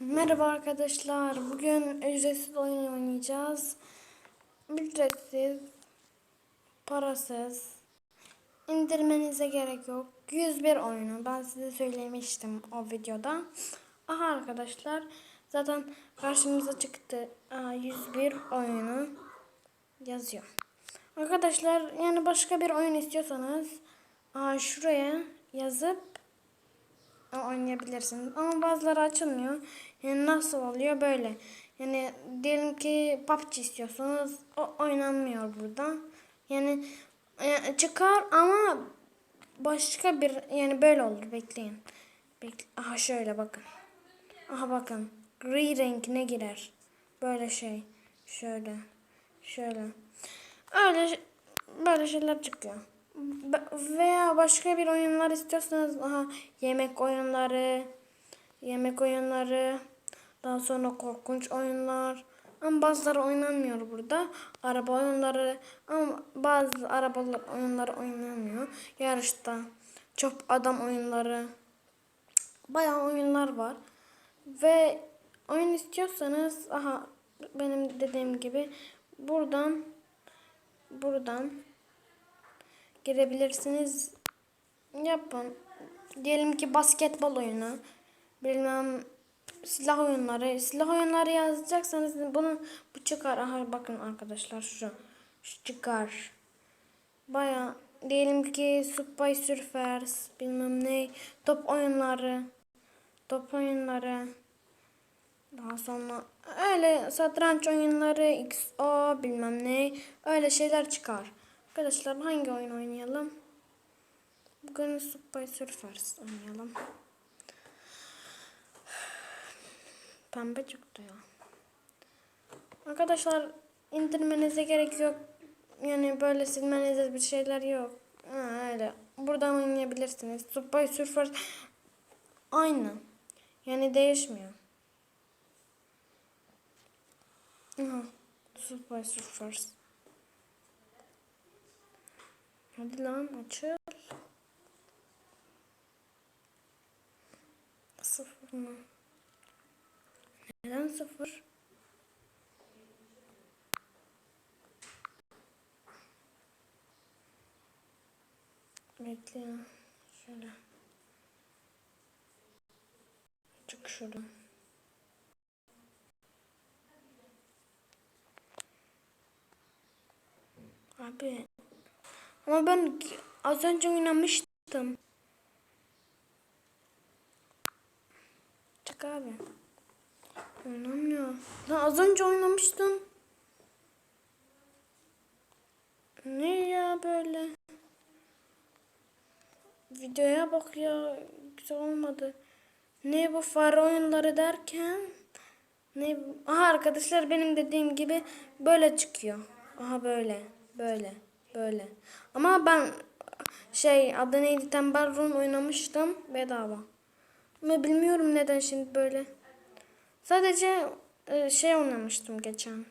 Merhaba arkadaşlar. Bugün ücretsiz oyun oynayacağız. Ücretsiz, parasız, indirmenize gerek yok. 101 oyunu. Ben size söylemiştim o videoda. Aha arkadaşlar. Zaten karşımıza çıktı. Aa, 101 oyunu yazıyor. Arkadaşlar yani başka bir oyun istiyorsanız aa, şuraya yazıp oynayabilirsiniz. Ama bazıları açılmıyor. Yani nasıl oluyor böyle. Yani diyelim ki PUBG istiyorsunuz. O oynanmıyor burada. Yani e, çıkar ama başka bir yani böyle olur. Bekleyin. Bekle. Aha şöyle bakın. Aha bakın. Gri renkine girer. Böyle şey. Şöyle. Şöyle. Öyle böyle şeyler çıkıyor. Veya başka bir oyunlar istiyorsanız aha yemek oyunları, yemek oyunları, daha sonra korkunç oyunlar. Ama bazıları oynanmıyor burada. Araba oyunları ama bazı araba oyunları oynanmıyor. Yarışta çok adam oyunları. Bayağı oyunlar var. Ve oyun istiyorsanız aha benim dediğim gibi buradan buradan girebilirsiniz. Yapın. Diyelim ki basketbol oyunu. Bilmem silah oyunları. Silah oyunları yazacaksanız bunu bu çıkar. Aha bakın arkadaşlar şu. Şu çıkar. Baya diyelim ki Subway Surfers bilmem ne top oyunları top oyunları daha sonra öyle satranç oyunları XO bilmem ne öyle şeyler çıkar. Arkadaşlar hangi oyun oynayalım? Bugün Subway Surfers oynayalım. Pembe çıktı ya. Arkadaşlar indirmenize gerek yok. Yani böyle silmenize bir şeyler yok. Ha, öyle. Buradan oynayabilirsiniz. Subway Surfers aynı. Yani değişmiyor. Aha. Subway Surfers. Hadi lan açıl. Sıfır mı? Neden sıfır? Bekle. Şöyle. Çık şuradan. Abi. Ama ben az önce oynamıştım. Çık abi. Oynamıyor. Lan az önce oynamıştım. Ne ya böyle? Videoya bak ya. Güzel olmadı. Ne bu fare oyunları derken? Ne? Aha arkadaşlar benim dediğim gibi böyle çıkıyor. Aha böyle. Böyle. Böyle. Ama ben şey adı neydi Tembel Run oynamıştım bedava. Ama bilmiyorum neden şimdi böyle. Sadece e, şey oynamıştım geçen.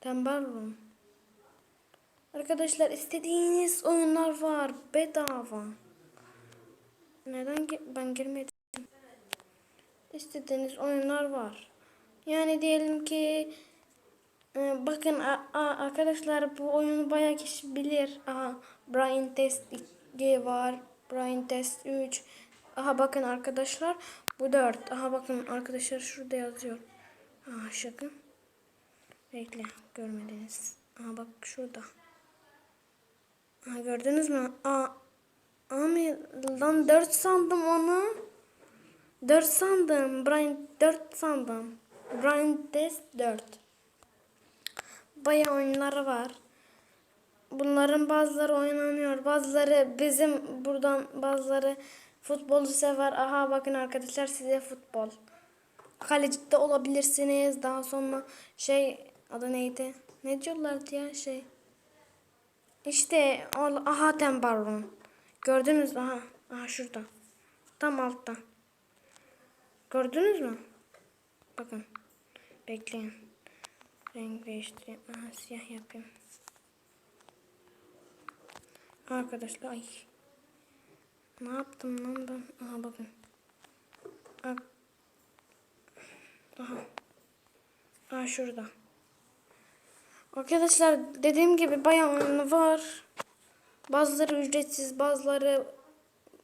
Tembel Run. Arkadaşlar istediğiniz oyunlar var bedava. Neden ben girmedim? İstediğiniz oyunlar var. Yani diyelim ki bakın a- a- arkadaşlar bu oyunu bayağı kişi bilir. Aha Brain Test 2 var. Brain Test 3. Aha bakın arkadaşlar bu 4. Aha bakın arkadaşlar şurada yazıyor. Aha şakın. Bekle görmediniz. Aha bak şurada. Aha gördünüz mü? Aa, Ami lan 4 sandım onu. 4 sandım. Brain 4 sandım. Brain Test 4. Bayağı oyunları var. Bunların bazıları oynanıyor. Bazıları bizim buradan bazıları futbolu sever. Aha bakın arkadaşlar size futbol. Kaleci olabilirsiniz. Daha sonra şey adı neydi? Ne diyorlardı ya şey. İşte aha tembarun. Gördünüz mü? Aha, aha şurada. Tam altta. Gördünüz mü? Bakın. Bekleyin. Renk değiştireyim. Aha, siyah yapayım. Arkadaşlar ay. Ne yaptım lan ben? Aha bakın. Bak. Aha. Ha şurada. Arkadaşlar dediğim gibi bayağı oyunu var. Bazıları ücretsiz, bazıları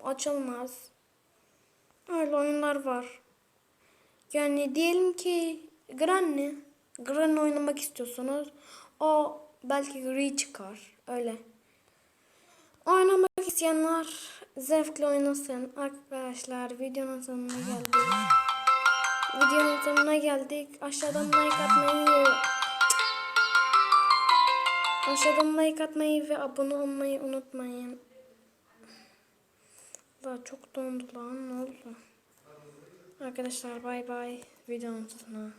açılmaz. Öyle oyunlar var. Yani diyelim ki Granny. Granny oynamak istiyorsunuz. O belki gri çıkar. Öyle. Oynamak isteyenler zevkle oynasın. Arkadaşlar videonun sonuna geldik. Videonun sonuna geldik. Aşağıdan like atmayı Aşağıdan like atmayı ve abone olmayı unutmayın. Daha çok dondu lan ne oldu? Arkadaşlar bay bay. Videonun sonuna.